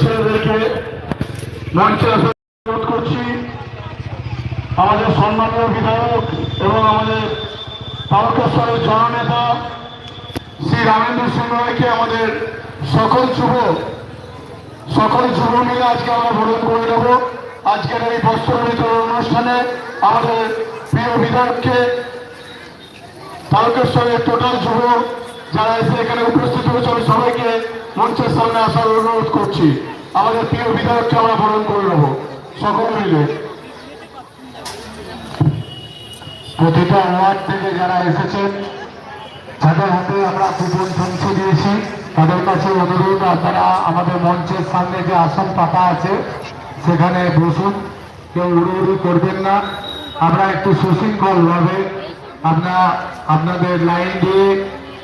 ছেলেদেরকে মঞ্চে অনুরোধ করছি। আমাদের সম্মানীয় বিধায়ক এবং আমাদের তারকেশ্বরের জননেতা শ্রী রামেন্দ্র সিং রায়কে আমাদের সকল যুব সকল যুব মিলে আজকে আমরা ভ্রমণ করে দেব আজকের এই বস্ত্র বিতরণ অনুষ্ঠানে আমাদের প্রিয় বিধায়ককে তারকেশ্বরের টোটাল যুব যারা এসে এখানে উপস্থিত হয়েছে, আমি সবাইকে মঞ্চের সামনে আসার অনুরোধ করছি, আমাদের প্রিয় বিধায়ককে আমরা বরণ করে নেব। সকল মিলে। প্রতিটা ওয়ার্ড থেকে যারা এসেছেন যাদের হাতে আমরা কুপন পৌঁছে দিয়েছি। তাদের কাছে অনুরোধ, আপনারা আমাদের মঞ্চের সামনে যে আসন পাতা আছে, সেখানে বসুন। কেউ উড়ি করবেন না। আমরা একটু সুশৃঙ্খলভাবে আপনারা, আপনাদের লাইন দিয়ে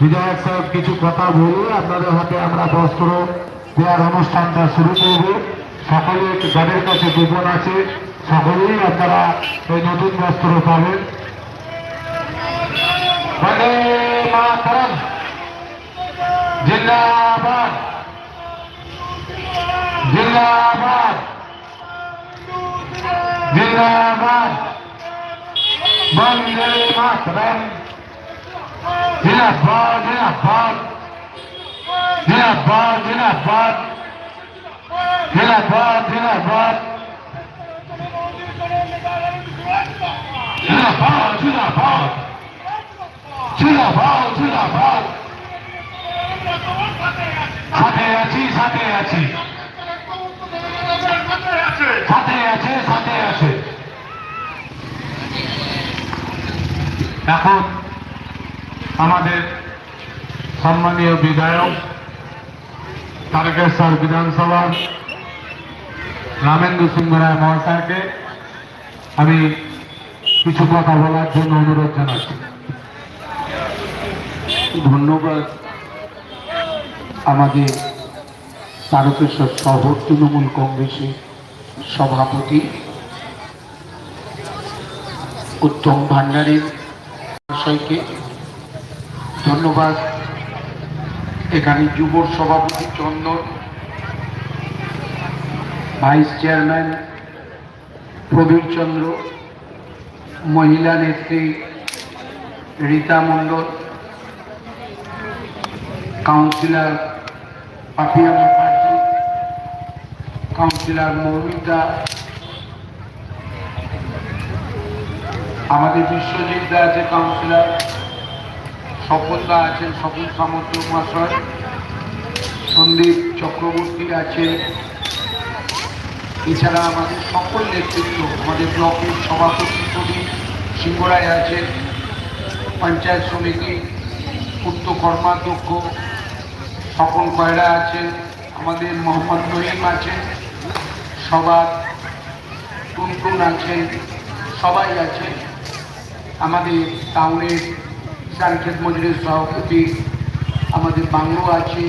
বিধায়ক সাহেব কিছু কথা বলে আপনাদের হাতে আমরা বস্ত্র দেওয়ার অনুষ্ঠানটা শুরু করব। সকলে যাদের কাছে কুপন আছে, সকলেই আপনারা এই নতুন বস্ত্র পাবেন। জিন্দাবাদ। জিন্দাবাদ। জিন্দাবাদ। বন্দে মাতরম। জিন্দাবাদ জিন্দাবাদ জিন্দাবাদ জিন্দাবাদ জিন্দাবাদ জিন্দাবাদ জিন্দাবাদ জিন্দাবাদ জিন্দাবাদ জিন্দাবাদ সাথে আছি সাথে আছি সাথে আছে সাথে আছে এখন আমাদের সম্মানীয় বিধায়ক তারকেশ্বর বিধানসভার রামেন্দ্র সিংহ রায় মহাশয়কে আমি কিছু কথা বলার জন্য অনুরোধ জানাচ্ছি। ধন্যবাদ আমাদের তারকেশ্বর শহর তৃণমূল কংগ্রেসের সভাপতি, উত্তম ভান্ডারীর মহাশয়কে। ধন্যবাদ। এখানে যুব সভাপতি চন্দন, ভাইস চেয়ারম্যান প্রবীর চন্দ্র, মহিলা নেত্রী রীতা মণ্ডল, কাউন্সিলর পাপিয়া মুখার্জি, কাউন্সিলর মৌমিতা আমাদের বিশ্বজিৎ দা আছে কাউন্সিলর। স্বপন আছেন স্বপন সামন্ত মহাশয় সন্দীপ চক্রবর্তী আছেন এছাড়া আমাদের সকল নেতৃত্ব, আমাদের ব্লকের সভাপতি প্রদীপ সিংহরায় আছেন, পঞ্চায়েত সমিতি পূর্ত কর্মাধ্যক্ষ স্বপন কয়রা আছেন, আমাদের মোহাম্মদ নহিম আছেন, সবার টুনটুন আছেন, সবাই আছেন। আমাদের টাউনের সানখেত মজুরের সভাপতি আমাদের বাংলো আছে,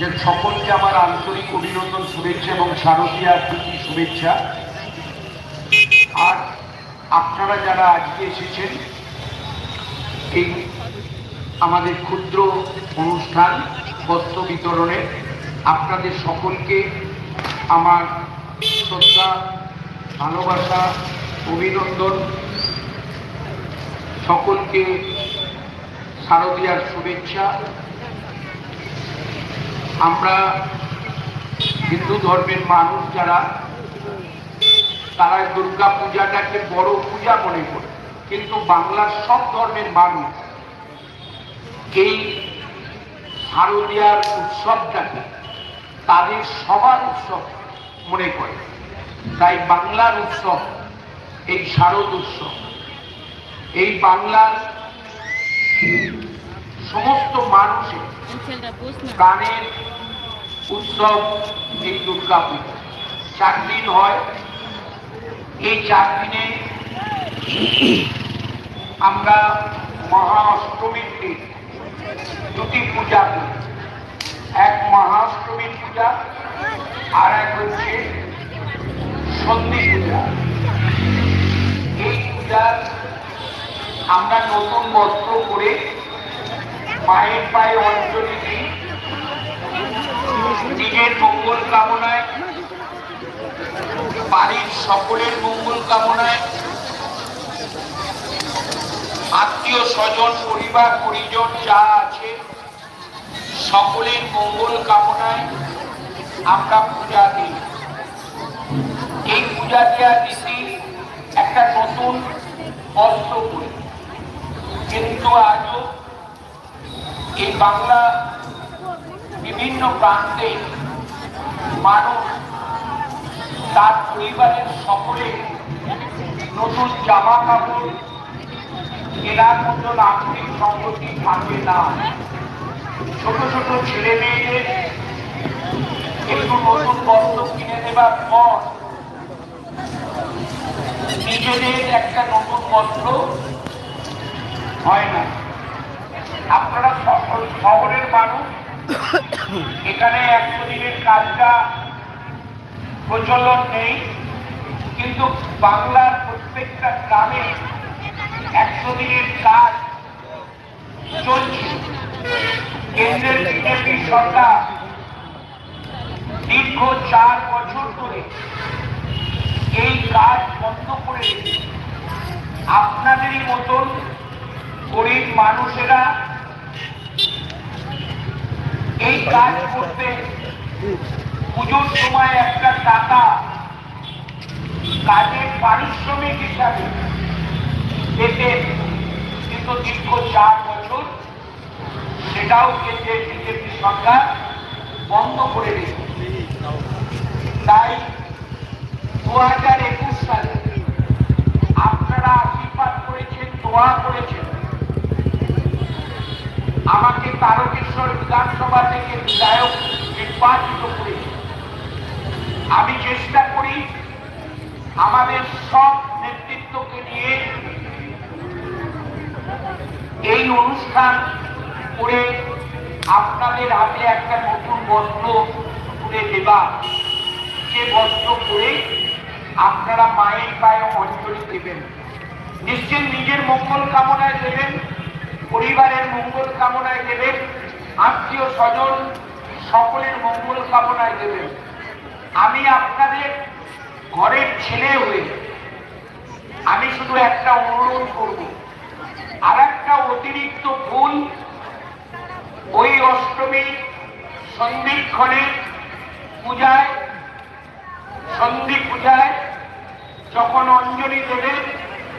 যে সকলকে আমার আন্তরিক অভিনন্দন, শুভেচ্ছা এবং শারদীয়ার প্রতি শুভেচ্ছা। আর আপনারা যারা আজকে এসেছেন, এই আমাদের ক্ষুদ্র অনুষ্ঠান, বস্ত্র বিতরণে, আপনাদের সকলকে আমার শ্রদ্ধা, ভালোবাসা, অভিনন্দন। সকলকে শারদীয়ার শুভেচ্ছা। আমরা হিন্দু ধর্মের মানুষ যারা, তারা দুর্গা পূজাটাকে বড় পূজা মনে করে। কিন্তু বাংলার সব ধর্মের মানুষ এই শারদীয়ার উৎসবটাকে তাদের সবার উৎসব মনে করে। তাই বাংলার উৎসব, এই শারদ উৎসব, এই বাংলার সমস্ত মানুষের প্রাণের উৎসব এই দুর্গা পুজো। চার দিন হয়। এই চার দিনে আমরা মহা অষ্টমীর দিন দুটি পূজা করি। এক মহাষ্টমীর পূজা আর এক হচ্ছে সন্ধি পূজা। এই পূজা আমরা নতুন বস্ত্র পরে মায়ের পায়ে অঞ্জলি দিই নিজের মঙ্গল কামনায়, বাড়ির সকলের মঙ্গল কামনায়, আত্মীয় স্বজন, পরিবার, পরিজন যা আছে, সকলের মঙ্গল কামনায় আমরা পূজা দিই। এই পূজা দেওয়ার রীতি একটা নতুন বস্ত্র করি কিন্তু আজও এই বাংলা বিভিন্ন প্রান্তে মানুষ তার পরিবারের সকলে নতুন জামা কাপড় কেনার মতন আর্থিক সম্পত্তি থাকে না। ছোট ছোট ছেলে মেয়েদের একটু নতুন বস্ত্র কিনে দেবার পর নিজেদের একটা নতুন বস্ত্র হয় না। আপনারা শহরের মানুষ এখানে একশো দিনের কাজটা প্রচলন নেই কিন্তু বাংলার প্রত্যেকটা গ্রামে একশো দিনের কাজ চলছে কেন্দ্রের বিজেপি সরকার দীর্ঘ চার বছর ধরে এই কাজ বন্ধ করে। আপনাদেরই মতন গরিব মানুষেরা এই কাজ করতে পুজোর সময় একটা টাকা কাজের পারিশ্রমিক হিসাবে পেতে কিন্তু দীর্ঘ চার বছর সেটাও কেন্দ্রের বিজেপি সরকার বন্ধ করে রেখেছে তাই দু হাজার একুশ সালে আপনারা আশীর্বাদ করেছেন, দোয়া করেছেন। আমাকে তারকেশ্বর বিধানসভা থেকে বিধায়ক নির্বাচিত করেছে। আমি চেষ্টা করি আমাদের সব নেতৃত্বকে নিয়ে এই অনুষ্ঠান করে আপনাদের হাতে একটা নতুন বস্ত্র তুলে দেবা যে বস্ত্র পরে আপনারা মায়ের পায়ে অঞ্জলি দেবেন। নিশ্চয় নিজের মঙ্গল কামনায় দেবেন। পরিবারের মঙ্গল কামনায় দেবেন, আত্মীয় স্বজন সকলের মঙ্গল কামনায় দেবেন। আমি আপনাদের ঘরের ছেলে হয়ে আমি শুধু একটা অনুরোধ করব। আর একটা অতিরিক্ত ফুল ওই অষ্টমী সন্ধিক্ষণে পূজায়, সন্ধি পূজায় যখন অঞ্জলি দেবেন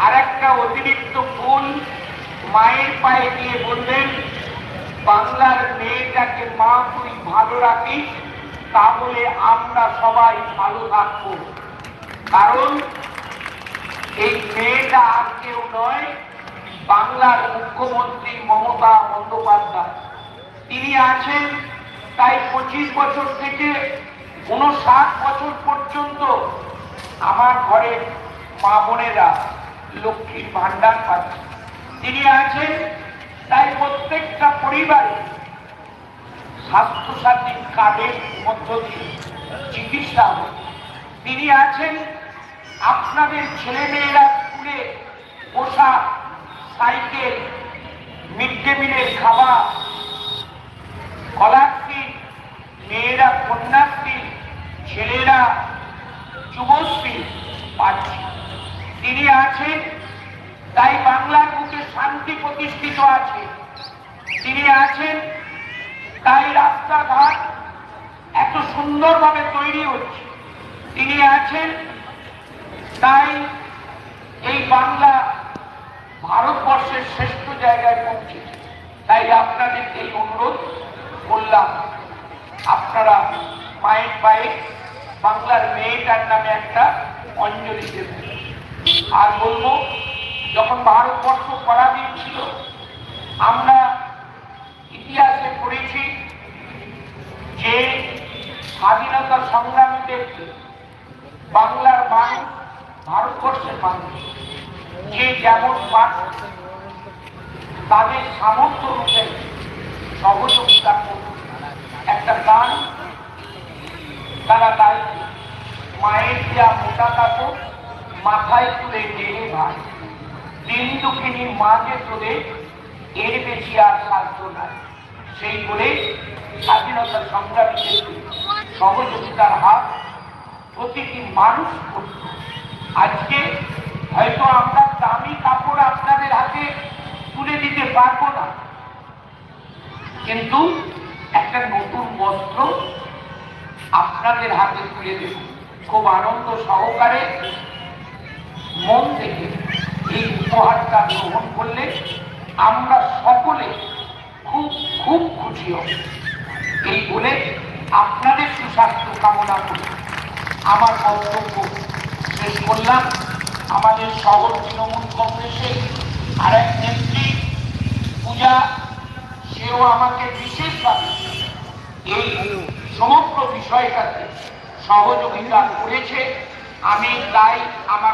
আর একটা অতিরিক্ত ফুল মায়ের পায়ে দিয়ে বললেন, বাংলার মেয়েটাকে মা তুই ভালো রাখিস, তাহলে আমরা সবাই ভালো থাকব। কারণ এই মেয়েটা আর কেউ নয়, বাংলার মুখ্যমন্ত্রী মমতা বন্দ্যোপাধ্যায়। তিনি আছেন তাই পঁচিশ বছর থেকে উনষাট বছর পর্যন্ত আমার ঘরের মা বোনেরা লক্ষ্মীর ভাণ্ডার পাচ্ছে। তিনি আছেন, তাই প্রত্যেকটা পরিবারে স্বাস্থ্যসাথী কার্ডের মধ্য দিয়ে চিকিৎসা তিনি আছেন, আপনাদের ছেলেমেয়েরা স্কুলে পোশাক সাইকেল, মিড ডে মিলের খাবার কলাশ্রী, মেয়েরা কন্যাশ্রী, ছেলেরা যুবশ্রী পাচ্ছে তিনি আছেন তাই বাংলার বুকে শান্তি প্রতিষ্ঠিত আছে। তিনি আছেন, তাই রাস্তাঘাট এত সুন্দরভাবে তৈরি হচ্ছে। তিনি আছেন, তাই এই বাংলা ভারতবর্ষের শ্রেষ্ঠ জায়গায় পৌঁছেছে। তাই আপনাদেরকে এই অনুরোধ করলাম, আপনারা মায়ের পায়ে বাংলার মেয়েটার নামে একটা অঞ্জলি দেবেন। আর বলব যখন ভারতবর্ষ পরাধীন ছিল, আমরা ইতিহাসে পড়েছি যে স্বাধীনতা সংগ্রামীদের বাংলার মানুষ ভারতবর্ষের মানুষ। যে যেমন পান তাদের সামর্থ্য অনুযায়ী সহযোগিতা একটা গান তারা তাই মায়ের দেওয়া মোটা কাপড় মাথায় তুলে টেনে ভাই দিন দুঃখিনী মাঝে তোদের এর বেশি আর সাধ্য নাই। সেই বলে স্বাধীনতা সংগ্রামীদের সহযোগিতার হাত, প্রতিটি মানুষ করত। আজকে হয়তো আমরা দামি কাপড় আপনাদের হাতে তুলে দিতে পারব না। কিন্তু একটা নতুন বস্ত্র আপনাদের হাতে তুলে দেব। খুব আনন্দ সহকারে মন থেকে উপহারটা গ্রহণ করলে আমরা সকলে খুব খুব খুশি হব। এই বলে আপনাদের সুস্বাস্থ্য কামনা করি। আমার বক্তব্য শেষ করলাম। আমাদের শহর তৃণমূল কংগ্রেসের আরেক নেত্রী পূজা, সেও আমাকে বিশেষভাবে এই সমগ্র বিষয়টাতে সহযোগিতা করেছে। আমি তাই আমার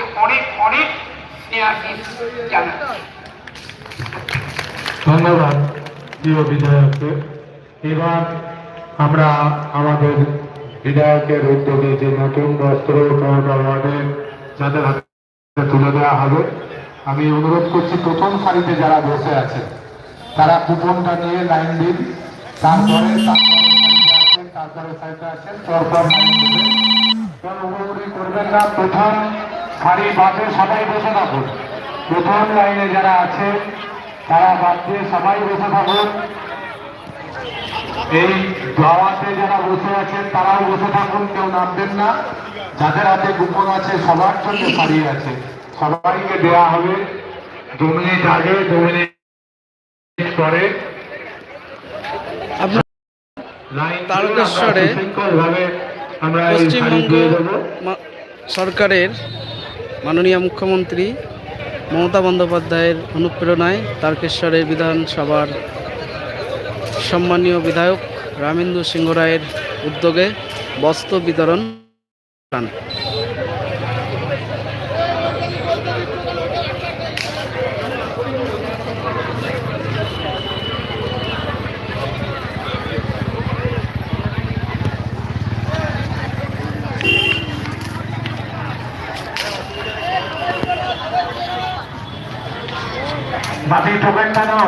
তাকে অনেক অনেক ধন্যবাদ, প্রিয় বিধায়ককে। এবার আমরা আমাদের বিধায়কের উদ্যোগে যে নতুন বস্ত্র যাদের হাতে তুলে দেওয়া হবে, আমি অনুরোধ করছি প্রথম সারিতে যারা বসে আছেন, তারা কুপনটা নিয়ে লাইন দিন। তারপরে তারপরে সারিতে আছেন তারপরে করবেন না? প্রথম সারি বাদে সবাই বসে থাকুন। প্রথম লাইনে যারা আছে তারা বাদ দিয়ে সবাই বসে থাকুন। এই দাওয়াতে যারা বসে আছেন তারাও বসে থাকুন কেউ নামবেন না। যাদের হাতে গোপন আছে সবার জন্য সারিয়ে আছে। সবাইকে দেয়া হবে। দু মিনিট আগে দু মিনিট পরে তারকেশ্বরে পশ্চিমবঙ্গ সরকারের মাননীয় মুখ্যমন্ত্রী মমতা বন্দ্যোপাধ্যায়ের অনুপ্রেরণায় তারকেশ্বরের বিধানসভার সম্মানীয় বিধায়ক রামেন্দু সিংহ রায়ের উদ্যোগে বস্ত্র বিতরণ করান। বাকি টোকেনটা নাও